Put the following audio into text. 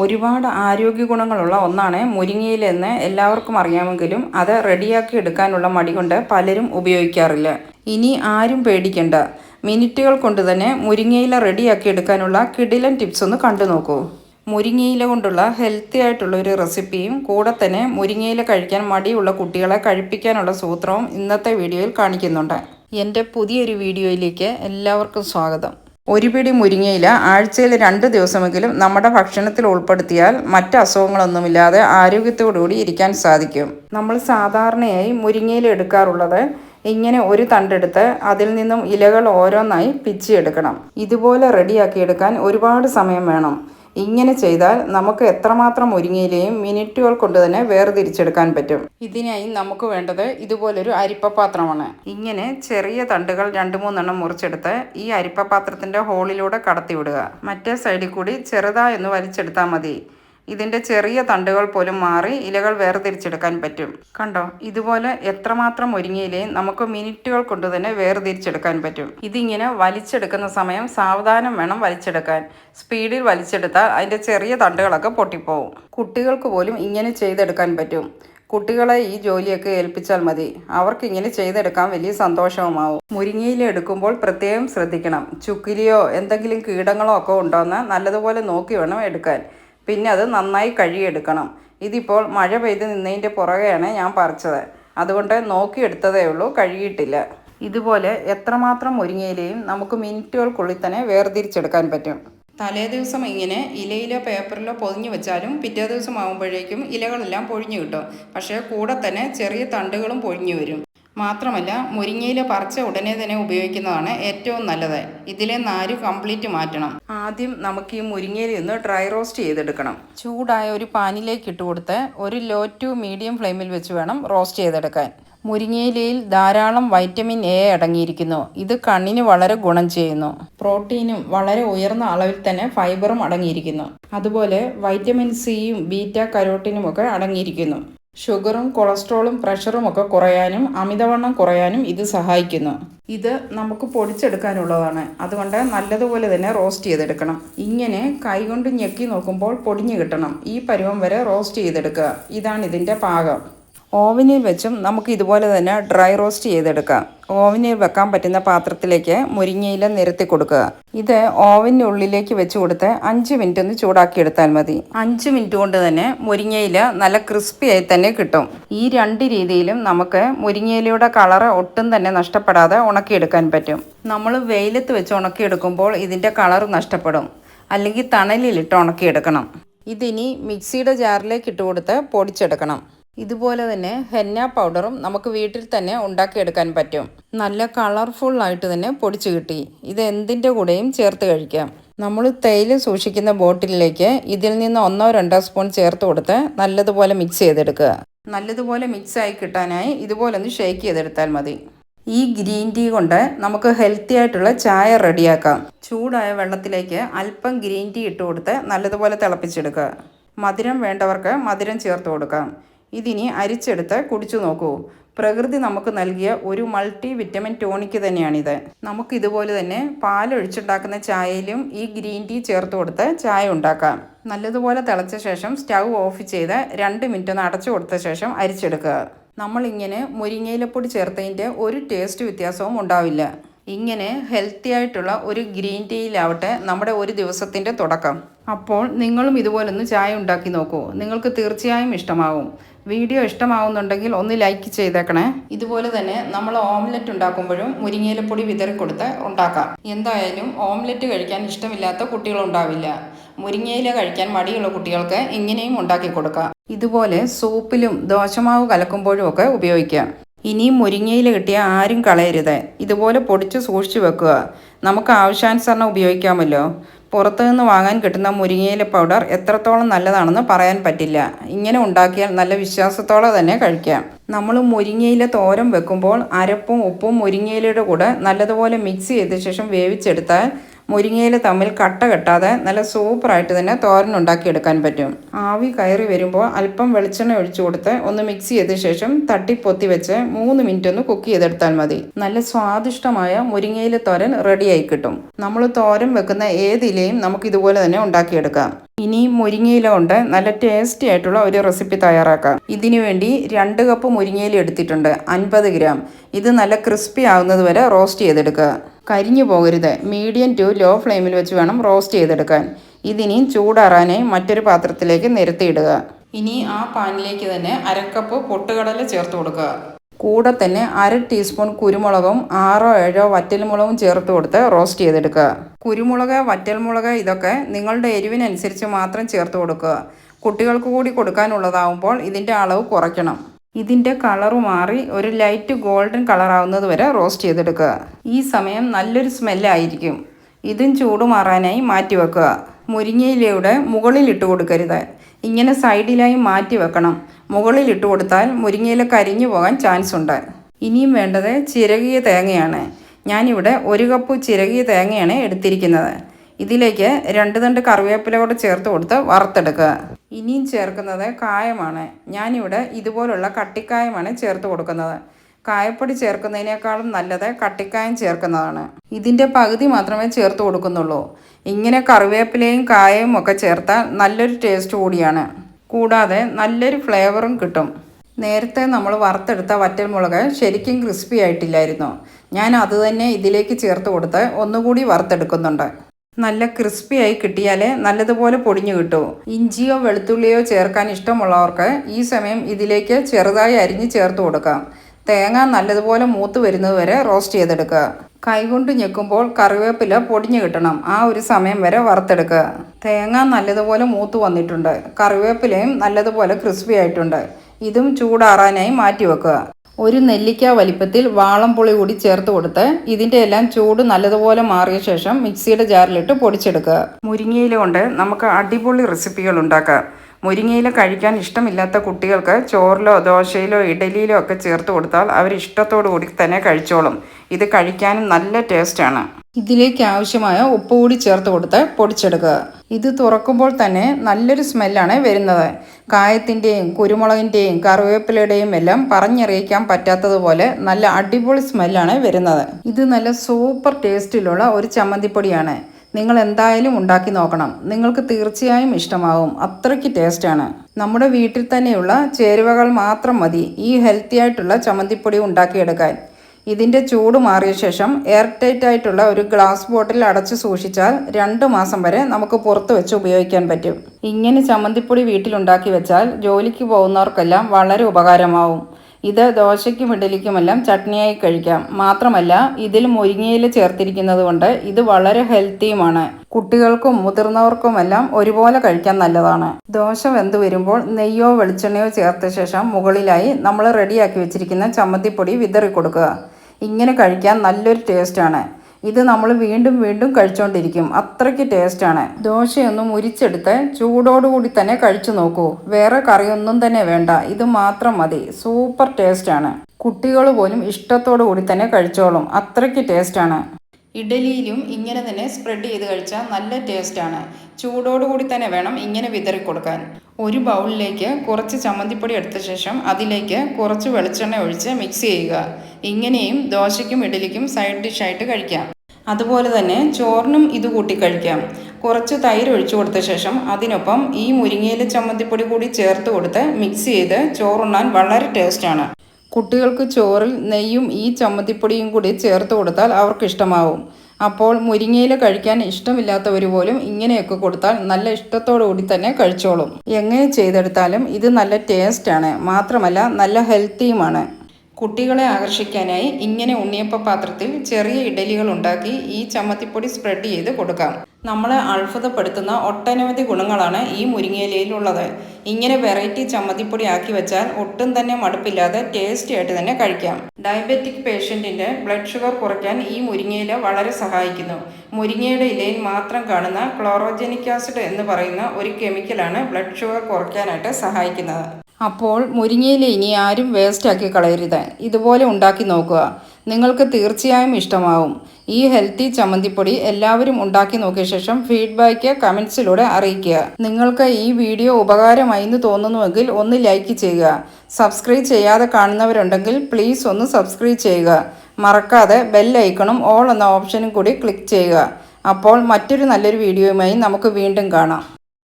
ഒരുപാട് ആരോഗ്യ ഗുണങ്ങളുള്ള ഒന്നാണ് മുരിങ്ങയിലെന്ന് എല്ലാവർക്കും അറിയാമെങ്കിലും അത് റെഡിയാക്കി എടുക്കാനുള്ള മടി കൊണ്ട് പലരും ഉപയോഗിക്കാറില്ല. ഇനി ആരും പേടിക്കണ്ട. മിനിറ്റുകൾ കൊണ്ട് തന്നെ മുരിങ്ങയില റെഡിയാക്കി എടുക്കാനുള്ള കിടിലൻ ടിപ്സ് ഒന്ന് കണ്ടു നോക്കൂ. മുരിങ്ങയില കൊണ്ടുള്ള ഹെൽത്തി ആയിട്ടുള്ള ഒരു റെസിപ്പിയും കൂടെ തന്നെ മുരിങ്ങയില കഴിക്കാൻ മടിയുള്ള കുട്ടികളെ കഴിപ്പിക്കാനുള്ള സൂത്രവും ഇന്നത്തെ വീഡിയോയിൽ കാണിക്കുന്നുണ്ട്. എന്റെ പുതിയൊരു വീഡിയോയിലേക്ക് എല്ലാവർക്കും സ്വാഗതം. ഒരു പിടി മുരിങ്ങയില ആഴ്ചയിൽ രണ്ട് ദിവസമെങ്കിലും നമ്മുടെ ഭക്ഷണത്തിൽ ഉൾപ്പെടുത്തിയാൽ മറ്റ് അസുഖങ്ങളൊന്നുമില്ലാതെ ആരോഗ്യത്തോടുകൂടി ഇരിക്കാൻ സാധിക്കും. നമ്മൾ സാധാരണയായി മുരിങ്ങയില എടുക്കാറുള്ളത് ഇങ്ങനെ ഒരു തണ്ടെടുത്ത് അതിൽ നിന്നും ഇലകൾ ഓരോന്നായി പിച്ചിയെടുക്കണം ഇതുപോലെ റെഡിയാക്കിയെടുക്കാൻ ഒരുപാട് സമയം വേണം. ഇങ്ങനെ ചെയ്താൽ നമുക്ക് എത്രമാത്രം ഒരുങ്ങിയിലെയും മിനിറ്റുകൾ കൊണ്ട് തന്നെ വേർതിരിച്ചെടുക്കാൻ പറ്റും. ഇതിനായി നമുക്ക് വേണ്ടത് ഇതുപോലൊരു അരിപ്പപാത്രമാണ്. ഇങ്ങനെ ചെറിയ തണ്ടുകൾ രണ്ട് മൂന്നെണ്ണം മുറിച്ചെടുത്ത് ഈ അരിപ്പ പാത്രത്തിന്റെ ഹോളിലൂടെ കടത്തിവിടുക. മറ്റേ സൈഡിൽ കൂടി ചെറുതായൊന്ന് വലിച്ചെടുത്താൽ മതി. ഇതിന്റെ ചെറിയ തണ്ടുകൾ പോലും മാറി ഇലകൾ വേർതിരിച്ചെടുക്കാൻ പറ്റും. കണ്ടോ? ഇതുപോലെ എത്രമാത്രം മുരിങ്ങയിലയും നമുക്ക് മിനിറ്റുകൾ കൊണ്ട് തന്നെ വേർതിരിച്ചെടുക്കാൻ പറ്റും. ഇതിങ്ങനെ വലിച്ചെടുക്കുന്ന സമയം സാവധാനം വേണം വലിച്ചെടുക്കാൻ. സ്പീഡിൽ വലിച്ചെടുത്താൽ അതിന്റെ ചെറിയ തണ്ടുകളൊക്കെ പൊട്ടിപ്പോവും. കുട്ടികൾക്ക് പോലും ഇങ്ങനെ ചെയ്തെടുക്കാൻ പറ്റും. കുട്ടികളെ ഈ ജോലിയൊക്കെ ഏൽപ്പിച്ചാൽ മതി. അവർക്ക് ഇങ്ങനെ ചെയ്തെടുക്കാൻ വലിയ സന്തോഷവുമാവും. മുരിങ്ങയില എടുക്കുമ്പോൾ പ്രത്യേകം ശ്രദ്ധിക്കണം. ചുക്കിലിയോ എന്തെങ്കിലും കീടങ്ങളോ ഒക്കെ ഉണ്ടോയെന്ന് നല്ലതുപോലെ നോക്കി വേണം എടുക്കാൻ. പിന്നെ അത് നന്നായി കഴുകിയെടുക്കണം. ഇതിപ്പോൾ മഴ പെയ്ത് നിന്നതിന്റെ പുറകെയാണ് ഞാൻ പറിച്ചത്. അതുകൊണ്ട് നോക്കിയെടുത്തതേ ഉള്ളൂ കഴുകിയിട്ടില്ല. ഇതുപോലെ എത്രമാത്രം മുരിങ്ങയിലയും നമുക്ക് മിനിറ്റുകൾക്കുള്ളിൽ തന്നെ വേർതിരിച്ചെടുക്കാൻ പറ്റും. തലേ ദിവസം ഇങ്ങനെ ഇലയിലോ പേപ്പറിലോ പൊതിഞ്ഞു വെച്ചാലും പിറ്റേ ദിവസം ആകുമ്പോഴേക്കും ഇലകളെല്ലാം പൊഴിഞ്ഞു കിട്ടും. പക്ഷേ കൂടെ തന്നെ ചെറിയ തണ്ടുകളും പൊഴിഞ്ഞു വരും. മാത്രമല്ല മുരിങ്ങയില പറിച്ച ഉടനെ തന്നെ ഉപയോഗിക്കുന്നതാണ് ഏറ്റവും നല്ലത്. ഇതിലെ നാര് കംപ്ലീറ്റ് മാറ്റണം. ആദ്യം നമുക്ക് ഈ മുരിങ്ങയില ഒന്ന് ഡ്രൈ റോസ്റ്റ് ചെയ്തെടുക്കണം. ചൂടായ ഒരു പാനിലേക്ക് ഇട്ട് കൊടുത്ത് ഒരു ലോ ടു മീഡിയം ഫ്ലെയിമിൽ വെച്ച് വേണം റോസ്റ്റ് ചെയ്തെടുക്കാൻ. മുരിങ്ങയിലയിൽ ധാരാളം വൈറ്റമിൻ എ അടങ്ങിയിരിക്കുന്നു. ഇത് കണ്ണിന് വളരെ ഗുണം ചെയ്യുന്നു. പ്രോട്ടീനും വളരെ ഉയർന്ന അളവിൽ തന്നെ ഫൈബറും അടങ്ങിയിരിക്കുന്നു. അതുപോലെ വൈറ്റമിൻ സിയും ബീറ്റ കരോട്ടിനും ഒക്കെ അടങ്ങിയിരിക്കുന്നു. ഷുഗറും കൊളസ്ട്രോളും പ്രഷറും ഒക്കെ കുറയാനും അമിതവണ്ണം കുറയാനും ഇത് സഹായിക്കുന്നു. ഇത് നമുക്ക് പൊടിച്ചെടുക്കാനുള്ളതാണ്. അതുകൊണ്ട് നല്ലതുപോലെ തന്നെ റോസ്റ്റ് ചെയ്തെടുക്കണം. ഇങ്ങനെ കൈകൊണ്ട് ഞെക്കി നോക്കുമ്പോൾ പൊടിഞ്ഞു കിട്ടണം. ഈ പരുവം വരെ റോസ്റ്റ് ചെയ്തെടുക്കുക. ഇതാണ് ഇതിന്റെ പാകം. ഓവനിൽ വെച്ചും നമുക്ക് ഇതുപോലെ തന്നെ ഡ്രൈ റോസ്റ്റ് ചെയ്തെടുക്കാം. ഓവനിൽ വെക്കാൻ പറ്റുന്ന പാത്രത്തിലേക്ക് മുരിങ്ങയില നിരത്തി കൊടുക്കുക. ഇത് ഓവനുള്ളിലേക്ക് വെച്ച് കൊടുത്ത് അഞ്ച് മിനിറ്റ് ഒന്ന് ചൂടാക്കി എടുത്താൽ മതി. അഞ്ച് മിനിറ്റ് കൊണ്ട് തന്നെ മുരിങ്ങയില നല്ല ക്രിസ്പിയായി തന്നെ കിട്ടും. ഈ രണ്ട് രീതിയിലും നമുക്ക് മുരിങ്ങയിലയുടെ കളറ് ഒട്ടും തന്നെ നഷ്ടപ്പെടാതെ ഉണക്കിയെടുക്കാൻ പറ്റും. നമ്മൾ വെയിലത്ത് വെച്ച് ഉണക്കിയെടുക്കുമ്പോൾ ഇതിന്റെ കളർ നഷ്ടപ്പെടും. അല്ലെങ്കിൽ തണലിലിട്ട് ഉണക്കിയെടുക്കണം. ഇതിനി മിക്സിയുടെ ജാറിലേക്ക് ഇട്ട് കൊടുത്ത് പൊടിച്ചെടുക്കണം. ഇതുപോലെ തന്നെ ഹെന്ന പൗഡറും നമുക്ക് വീട്ടിൽ തന്നെ ഉണ്ടാക്കിയെടുക്കാൻ പറ്റും. നല്ല കളർഫുൾ ആയിട്ട് തന്നെ പൊടിച്ചു കിട്ടി. ഇത് എന്തിന്റെ കൂടെയും ചേർത്ത് കഴിക്കാം. നമ്മൾ തേയില സൂക്ഷിക്കുന്ന ബോട്ടിലേക്ക് ഇതിൽ നിന്ന് ഒന്നോ രണ്ടോ സ്പൂൺ ചേർത്ത് കൊടുത്ത് നല്ലതുപോലെ മിക്സ് ചെയ്തെടുക്കുക. നല്ലതുപോലെ മിക്സ് ആയി കിട്ടാനായി ഇതുപോലെ ഒന്ന് ഷേക്ക് ചെയ്തെടുത്താൽ മതി. ഈ ഗ്രീൻ ടീ കൊണ്ട് നമുക്ക് ഹെൽത്തി ആയിട്ടുള്ള ചായ റെഡിയാക്കാം. ചൂടായ വെള്ളത്തിലേക്ക് അല്പം ഗ്രീൻ ടീ ഇട്ട് കൊടുത്ത് നല്ലതുപോലെ തിളപ്പിച്ചെടുക്കുക. മധുരം വേണ്ടവർക്ക് മധുരം ചേർത്ത് കൊടുക്കാം. ഇതിനി അരിച്ചെടുത്ത് കുടിച്ചു നോക്കൂ. പ്രകൃതി നമുക്ക് നൽകിയ ഒരു മൾട്ടി വിറ്റമിൻ ടോണിക്ക് തന്നെയാണിത്. നമുക്ക് ഇതുപോലെ തന്നെ പാലൊഴിച്ചുണ്ടാക്കുന്ന ചായയിലും ഈ ഗ്രീൻ ടീ ചേർത്ത് കൊടുത്ത് ചായ ഉണ്ടാക്കാം. നല്ലതുപോലെ തിളച്ച ശേഷം സ്റ്റൗ ഓഫ് ചെയ്ത് രണ്ട് മിനിറ്റ് ഒന്ന് അടച്ചു കൊടുത്ത ശേഷം അരിച്ചെടുക്കുക. നമ്മളിങ്ങനെ മുരിങ്ങയിലപ്പൊടി ചേർത്തതിന്റെ ഒരു ടേസ്റ്റ് വ്യത്യാസവും ഉണ്ടാവില്ല. ഇങ്ങനെ ഹെൽത്തി ആയിട്ടുള്ള ഒരു ഗ്രീൻ ടീയിലാവട്ടെ നമ്മുടെ ഒരു ദിവസത്തിന്റെ തുടക്കം. അപ്പോൾ നിങ്ങളും ഇതുപോലൊന്ന് ചായ ഉണ്ടാക്കി നോക്കൂ. നിങ്ങൾക്ക് തീർച്ചയായും ഇഷ്ടമാവും. വീഡിയോ ഇഷ്ടമാവുന്നുണ്ടെങ്കിൽ ഒന്ന് ലൈക്ക് ചെയ്തേക്കണേ. ഇതുപോലെ തന്നെ നമ്മൾ ഓംലെറ്റ് ഉണ്ടാക്കുമ്പോഴും മുരിങ്ങയിലപ്പൊടി വിതറി കൊടുത്ത് ഉണ്ടാക്കാം. എന്തായാലും ഓംലെറ്റ് കഴിക്കാൻ ഇഷ്ടമില്ലാത്ത കുട്ടികളുണ്ടാവില്ല. മുരിങ്ങയില കഴിക്കാൻ മടിയുള്ള കുട്ടികൾക്ക് ഇങ്ങനെയും ഉണ്ടാക്കി കൊടുക്കാം. ഇതുപോലെ സൂപ്പിലും ദോശമാവ് കലക്കുമ്പോഴും ഒക്കെ ഉപയോഗിക്കാം. ഇനിയും മുരിങ്ങയില കിട്ടിയ ആരും കളയരുത്. ഇതുപോലെ പൊടിച്ച് സൂക്ഷിച്ചു വെക്കുക. നമുക്ക് ആവശ്യാനുസരണം ഉപയോഗിക്കാമല്ലോ. പുറത്തു നിന്ന് വാങ്ങാൻ കിട്ടുന്ന മുരിങ്ങയില പൗഡർ എത്രത്തോളം നല്ലതാണെന്ന് പറയാൻ പറ്റില്ല. ഇങ്ങനെ ഉണ്ടാക്കിയാൽ നല്ല വിശ്വാസത്തോടെ തന്നെ കഴിക്കാം. നമ്മൾ മുരിങ്ങയില തോരം വെക്കുമ്പോൾ അരപ്പും ഉപ്പും മുരിങ്ങയിലയുടെ കൂടെ നല്ലതുപോലെ മിക്സ് ചെയ്ത ശേഷം വേവിച്ചെടുത്താൽ മുരിങ്ങയില തമ്മിൽ കട്ട കെട്ടാതെ നല്ല സൂപ്പറായിട്ട് തന്നെ തോരൻ ഉണ്ടാക്കിയെടുക്കാൻ പറ്റും. ആവി കയറി വരുമ്പോൾ അല്പം വെളിച്ചെണ്ണ ഒഴിച്ചു കൊടുത്ത് ഒന്ന് മിക്സ് ചെയ്ത ശേഷം തട്ടിപ്പൊത്തി വെച്ച് മൂന്ന് മിനിറ്റ് ഒന്ന് കുക്ക് ചെയ്തെടുത്താൽ മതി. നല്ല സ്വാദിഷ്ടമായ മുരിങ്ങയില തോരൻ റെഡിയായി കിട്ടും. നമ്മൾ തോരൻ വെക്കുന്ന ഏത് ഇലയും നമുക്ക് ഇതുപോലെ തന്നെ ഉണ്ടാക്കിയെടുക്കാം. ഇനി മുരിങ്ങയില കൊണ്ട് നല്ല ടേസ്റ്റി ആയിട്ടുള്ള ഒരു റെസിപ്പി തയ്യാറാക്കാം. ഇതിനു വേണ്ടി രണ്ട് കപ്പ് മുരിങ്ങയില എടുത്തിട്ടുണ്ട് അൻപത് ഗ്രാം ഇത് നല്ല ക്രിസ്പി ആവുന്നത് വരെ റോസ്റ്റ് ചെയ്തെടുക്കുക. കരിഞ്ഞു പോകരുത്. മീഡിയം ടു ലോ ഫ്ലെയിമിൽ വെച്ച് വേണം റോസ്റ്റ് ചെയ്തെടുക്കാൻ. ഇതിനി ചൂടാറാനായി മറ്റൊരു പാത്രത്തിലേക്ക് നിരത്തിയിടുക. ഇനി ആ പാനിലേക്ക് തന്നെ അരക്കപ്പ് പൊട്ടുകടല ചേർത്ത് കൊടുക്കുക. കൂടെ തന്നെ അര ടീസ്പൂൺ കുരുമുളകും ആറോ ഏഴോ വറ്റൽമുളകും ചേർത്ത് കൊടുത്ത് റോസ്റ്റ് ചെയ്തെടുക്കുക. കുരുമുളക് വറ്റൽമുളക് ഇതൊക്കെ നിങ്ങളുടെ എരിവിനനുസരിച്ച് മാത്രം ചേർത്ത് കൊടുക്കുക. കുട്ടികൾക്ക് കൂടി കൊടുക്കാനുള്ളതാവുമ്പോൾ ഇതിന്റെ അളവ് കുറയ്ക്കണം. ഇതിന്റെ കളർ മാറി ഒരു ലൈറ്റ് ഗോൾഡൻ കളറാവുന്നത് വരെ റോസ്റ്റ് ചെയ്തെടുക്കുക. ഈ സമയം നല്ലൊരു സ്മെല്ലായിരിക്കും ഇതും ചൂട് മാറാനായി മാറ്റി വെക്കുക. മുരിങ്ങയിലയുടെ മുകളിലിട്ട് കൊടുക്കരുത്. ഇങ്ങനെ സൈഡിലായി മാറ്റി വെക്കണം. മുകളിലിട്ട് കൊടുത്താൽ മുരിങ്ങയില കരിഞ്ഞു പോകാൻ ചാൻസ് ഉണ്ട്. ഇനിയും വേണ്ടത് ചിരകിയ തേങ്ങയാണ്. ഞാനിവിടെ ഒരു കപ്പ് ചിരകിയ തേങ്ങയാണ് എടുത്തിരിക്കുന്നത്. ഇതിലേക്ക് രണ്ട് തണ്ട് കറിവേപ്പില കൂടെ ചേർത്ത് കൊടുത്ത് വറുത്തെടുക്കുക. ഇനിയും ചേർക്കുന്നത് കായമാണ്. ഞാനിവിടെ ഇതുപോലുള്ള കട്ടിക്കായമാണ് ചേർത്ത് കൊടുക്കുന്നത്. കായപ്പൊടി ചേർക്കുന്നതിനേക്കാളും നല്ലത് കട്ടിക്കായം ചേർക്കുന്നതാണ്. ഇതിന്റെ പകുതി മാത്രമേ ചേർത്ത് കൊടുക്കുന്നുള്ളൂ. ഇങ്ങനെ കറിവേപ്പിലയും കായയും ഒക്കെ ചേർത്താൽ നല്ലൊരു ടേസ്റ്റ് കൂടിയാണ്. കൂടാതെ നല്ലൊരു ഫ്ലേവറും കിട്ടും. നേരത്തെ നമ്മൾ വറുത്തെടുത്ത വറ്റൽമുളക് ശരിക്കും ക്രിസ്പി ആയിട്ടില്ലായിരുന്നു. ഞാൻ അത് തന്നെ ഇതിലേക്ക് ചേർത്ത് കൊടുത്ത് ഒന്നുകൂടി വറുത്തെടുക്കുന്നുണ്ട്. നല്ല ക്രിസ്പിയായി കിട്ടിയാലേ നല്ലതുപോലെ പൊടിഞ്ഞു കിട്ടൂ. ഇഞ്ചിയോ വെളുത്തുള്ളിയോ ചേർക്കാൻ ഇഷ്ടമുള്ളവർക്ക് ഈ സമയം ഇതിലേക്ക് ചെറുതായി അരിഞ്ഞ് ചേർത്ത് കൊടുക്കാം. തേങ്ങ നല്ലതുപോലെ മൂത്ത് വരുന്നത് വരെ റോസ്റ്റ് ചെയ്തെടുക്കുക. കൈകൊണ്ട് ഞെക്കുമ്പോൾ കറിവേപ്പില പൊടിഞ്ഞു കിട്ടണം. ആ ഒരു സമയം വരെ വറുത്തെടുക്കുക. തേങ്ങ നല്ലതുപോലെ മൂത്ത് വന്നിട്ടുണ്ട്. കറിവേപ്പിലയും നല്ലതുപോലെ ക്രിസ്പി ആയിട്ടുണ്ട്. ഇതും ചൂടാറാനായി മാറ്റി വെക്കുക. ഒരു നെല്ലിക്ക വലിപ്പത്തിൽ വാളംപുളി കൂടി ചേർത്ത് കൊടുത്ത് ഇതിന്റെ എല്ലാം ചൂട് നല്ലതുപോലെ മാറിയ ശേഷം മിക്സിയുടെ ജാറിലിട്ട് പൊടിച്ചെടുക്കുക. മുരിങ്ങയില കൊണ്ട് നമുക്ക് അടിപൊളി റെസിപ്പികൾ ഉണ്ടാക്കാം. മുരിങ്ങയില കഴിക്കാൻ ഇഷ്ടമില്ലാത്ത കുട്ടികൾക്ക് ചോറിലോ ദോശയിലോ ഇഡലിയിലോ ഒക്കെ ചേർത്ത് കൊടുത്താൽ അവർ ഇഷ്ടത്തോടു കൂടി തന്നെ കഴിച്ചോളും. ഇത് കഴിക്കാനും നല്ല ടേസ്റ്റാണ്. ഇതിലേക്ക് ആവശ്യമായ ഉപ്പ് കൂടി ചേർത്ത് കൊടുത്ത് പൊടിച്ചെടുക്കുക. ഇത് തുറക്കുമ്പോൾ തന്നെ നല്ലൊരു സ്മെല്ലാണ് വരുന്നത്. കായത്തിന്റെയും കുരുമുളകിന്റെയും കറിവേപ്പിലയുടെയും എല്ലാം പറഞ്ഞറിയിക്കാൻ പറ്റാത്തതുപോലെ നല്ല അടിപൊളി സ്മെല്ലാണ് വരുന്നത്. ഇത് നല്ല സൂപ്പർ ടേസ്റ്റിലുള്ള ഒരു ചമ്മന്തിപ്പൊടിയാണ്. നിങ്ങൾ എന്തായാലും ഉണ്ടാക്കി നോക്കണം. നിങ്ങൾക്ക് തീർച്ചയായും ഇഷ്ടമാവും. അത്രയ്ക്ക് ടേസ്റ്റാണ്. നമ്മുടെ വീട്ടിൽ തന്നെയുള്ള ചേരുവകൾ മാത്രം മതി. ഈ ഹെൽത്തി ആയിട്ടുള്ള ചമ്മന്തിപ്പൊടി ഉണ്ടാക്കിയെടുക്കാൻ. ഇതിന്റെ ചൂട് മാറിയ ശേഷം എയർ ടൈറ്റ് ആയിട്ടുള്ള ഒരു ഗ്ലാസ് ബോട്ടിൽ അടച്ച് സൂക്ഷിച്ചാൽ രണ്ട് മാസം വരെ നമുക്ക് പുറത്ത് വെച്ച് ഉപയോഗിക്കാൻ പറ്റും. ഇങ്ങനെ ചമ്മന്തിപ്പൊടി വീട്ടിലുണ്ടാക്കി വെച്ചാൽ ജോലിക്ക് പോകുന്നവർക്കെല്ലാം വളരെ ഉപകാരമാവും. ഇത് ദോശയ്ക്കും ഇഡലിക്കുമെല്ലാം ചട്നിയായി കഴിക്കാം. മാത്രമല്ല ഇതിൽ മുരിങ്ങയില ചേർത്തിരിക്കുന്നത് കൊണ്ട് ഇത് വളരെ ഹെൽത്തിയുമാണ്. കുട്ടികൾക്കും മുതിർന്നവർക്കുമെല്ലാം ഒരുപോലെ കഴിക്കാൻ നല്ലതാണ്. ദോശ വെന്ത് വരുമ്പോൾ നെയ്യോ വെളിച്ചെണ്ണയോ ചേർത്ത ശേഷം മുകളിലായി നമ്മൾ റെഡിയാക്കി വെച്ചിരിക്കുന്ന ചമ്മന്തിപ്പൊടി വിതറി കൊടുക്കുക ഇങ്ങനെ കഴിക്കാൻ നല്ലൊരു ടേസ്റ്റാണ്. ഇത് നമ്മൾ വീണ്ടും വീണ്ടും കഴിച്ചുകൊണ്ടിരിക്കും അത്രയ്ക്ക് ടേസ്റ്റാണ് ദോശയൊന്നും മുരിച്ചെടുത്ത് ചൂടോടുകൂടി തന്നെ കഴിച്ചു നോക്കൂ. വേറെ കറിയൊന്നും തന്നെ വേണ്ട. ഇത് മാത്രം മതി. സൂപ്പർ ടേസ്റ്റാണ് കുട്ടികൾ പോലും ഇഷ്ടത്തോടു കൂടി തന്നെ കഴിച്ചോളും. അത്രയ്ക്ക് ടേസ്റ്റാണ് ഇഡലിയിലും ഇങ്ങനെ തന്നെ സ്പ്രെഡ് ചെയ്ത് കഴിച്ചാൽ നല്ല ടേസ്റ്റാണ് ചൂടോടുകൂടി തന്നെ വേണം ഇങ്ങനെ വിതറി കൊടുക്കാൻ. ഒരു ബൗളിലേക്ക് കുറച്ച് ചമ്മന്തിപ്പൊടി എടുത്ത ശേഷം അതിലേക്ക് കുറച്ച് വെളിച്ചെണ്ണ ഒഴിച്ച് മിക്സ് ചെയ്യുക. ഇങ്ങനെയും ദോശയ്ക്കും ഇഡലിക്കും സൈഡ് ഡിഷായിട്ട് കഴിക്കാം. അതുപോലെ തന്നെ ചോറിനും ഇത് കൂട്ടി കഴിക്കാം. കുറച്ച് തൈര് ഒഴിച്ചു കൊടുത്ത ശേഷം അതിനൊപ്പം ഈ മുരിങ്ങയില ചമ്മന്തിപ്പൊടി കൂടി ചേർത്ത് കൊടുത്ത് മിക്സ് ചെയ്ത് ചോറുണ്ണാൻ വളരെ ടേസ്റ്റാണ് കുട്ടികൾക്ക് ചോറിൽ നെയ്യും ഈ ചമ്മന്തിപ്പൊടിയും കൂടി ചേർത്ത് കൊടുത്താൽ അവർക്ക് ഇഷ്ടമാവും അപ്പോൾ മുരിങ്ങയില കഴിക്കാൻ ഇഷ്ടമില്ലാത്തവർ പോലും ഇങ്ങനെയൊക്കെ കൊടുത്താൽ നല്ല ഇഷ്ടത്തോടു കൂടി തന്നെ കഴിച്ചോളും. എങ്ങനെ ചെയ്തെടുത്താലും ഇത് നല്ല ടേസ്റ്റാണ് മാത്രമല്ല നല്ല ഹെൽത്തിയുമാണ് കുട്ടികളെ ആകർഷിക്കാനായി ഇങ്ങനെ ഉണ്ണിയപ്പ പാത്രത്തിൽ ചെറിയ ഇഡലികൾ ഉണ്ടാക്കി ഈ ചമ്മത്തിപ്പൊടി സ്പ്രെഡ് ചെയ്ത് കൊടുക്കാം. നമ്മളെ അത്ഭുതപ്പെടുത്തുന്ന ഒട്ടനവധി ഗുണങ്ങളാണ് ഈ മുരിങ്ങയിലയിലുള്ളത്. ഇങ്ങനെ വെറൈറ്റി ചമ്മന്തിപ്പൊടി ആക്കി വെച്ചാൽ ഒട്ടും തന്നെ മടുപ്പില്ലാതെ ടേസ്റ്റി ആയിട്ട് തന്നെ കഴിക്കാം. ഡയബറ്റിക് പേഷ്യന്റിന്റെ ബ്ലഡ് ഷുഗർ കുറയ്ക്കാൻ ഈ മുരിങ്ങയില വളരെ സഹായിക്കുന്നു. മുരിങ്ങയുടെ ഇലയിൽ മാത്രം കാണുന്ന ക്ലോറോജനിക് ആസിഡ് എന്ന് പറയുന്ന ഒരു കെമിക്കലാണ് ബ്ലഡ് ഷുഗർ കുറയ്ക്കാനായിട്ട് സഹായിക്കുന്നത്. അപ്പോൾ മുരിങ്ങയില ഇനി ആരും വേസ്റ്റാക്കി കളയരുത്. ഇതുപോലെ ഉണ്ടാക്കി നോക്കുക. നിങ്ങൾക്ക് തീർച്ചയായും ഇഷ്ടമാവും. ഈ ഹെൽത്തി ചമ്മന്തിപ്പൊടി എല്ലാവരും ഉണ്ടാക്കി നോക്കിയ ശേഷം ഫീഡ്ബാക്ക് കമൻസിലൂടെ അറിയിക്കുക. നിങ്ങൾക്ക് ഈ വീഡിയോ ഉപകാരമായി എന്ന് തോന്നുന്നുവെങ്കിൽ ഒന്ന് ലൈക്ക് ചെയ്യുക. സബ്സ്ക്രൈബ് ചെയ്യാതെ കാണുന്നവരുണ്ടെങ്കിൽ പ്ലീസ് ഒന്ന് സബ്സ്ക്രൈബ് ചെയ്യുക. മറക്കാതെ ബെൽ ഐക്കണും ഓൾ എന്ന ഓപ്ഷനും കൂടി ക്ലിക്ക് ചെയ്യുക. അപ്പോൾ മറ്റൊരു നല്ലൊരു വീഡിയോയുമായി നമുക്ക് വീണ്ടും കാണാം.